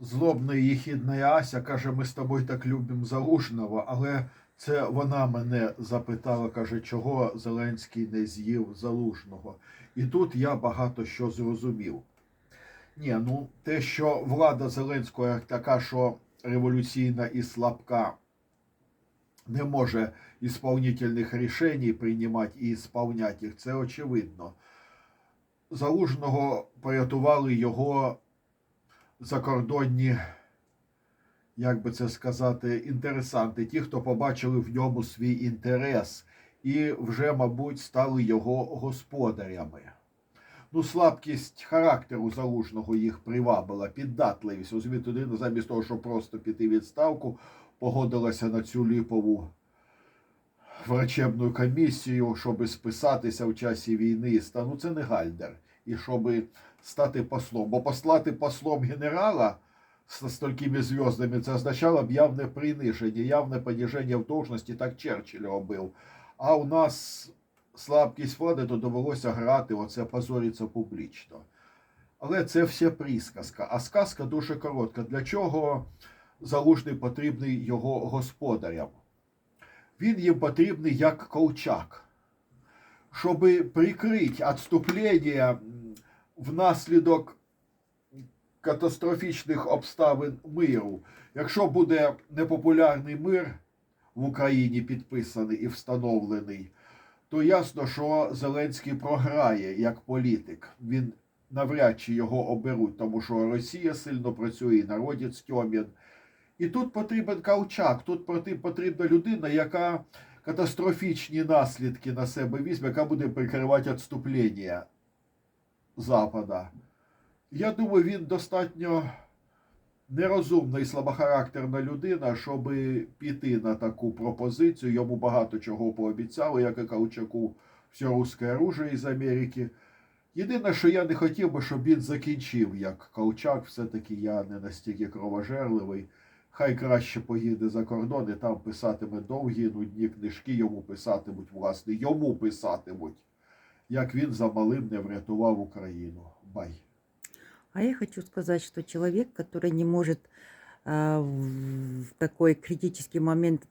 злобна і єхідна Ася каже, ми з тобою так любимо Залужного, але це вона мене запитала, каже, чого Зеленський не з'їв Залужного. І тут я багато що зрозумів. Ні, ну те, що влада Зеленського така, що революційна і слабка, не може ісполнительних рішень приймати і ісполняти їх, це очевидно. Залужного порятували його закордонні, як би це сказати, інтересанти, ті, хто побачили в ньому свій інтерес і вже, мабуть, стали його господарями. Ну, слабкість характеру залужного їх привабила, піддатливість. Розумієте, людина замість того, щоб просто піти відставку, погодилася на цю ліпову врачебну комісію, щоб списатися в часі війни. і ста- Ну, це не гальдер. І щоб стати послом. Бо послати послом генерала з столькими зв'яздами, це означало б явне приниження, явне поніження в должності, так Черчилль робив. А у нас слабкість влади, то довелося грати, оце позориться публічно. Але це все присказка. А сказка дуже коротка. Для чого залужний потрібний його господарям? Він їм потрібний як колчак, щоб прикрити відступлення внаслідок катастрофічних обставин миру. Якщо буде непопулярний мир в Україні підписаний і встановлений, то ясно, що Зеленський програє як політик. Він навряд чи його оберуть, тому що Росія сильно працює, і народець Тьомін. І тут потрібен каучак, тут потрібна людина, яка катастрофічні наслідки на себе візьме, яка буде прикривати відступлення Запада. Я думаю, він достатньо нерозумна і слабохарактерна людина, щоб піти на таку пропозицію. Йому багато чого пообіцяли, як і Каучаку, все русське оружие із Америки. Єдине, що я не хотів би, щоб він закінчив як Колчак, все-таки я не настільки кровожерливий. Хай краще поїде за кордон і там писатиме довгі нудні книжки, йому писатимуть, власне, йому писатимуть, як він за малим не врятував Україну. Бай. А я хочу сказать, что человек, который не может а, в такой критический момент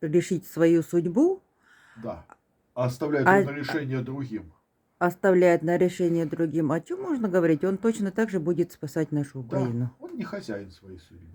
решить свою судьбу, Да. А оставляет А- он на решение другим. оставляет на решение другим, о чем можно говорить? Он точно так же будет спасать нашу Да, Украину. он не хозяин своей судьбы.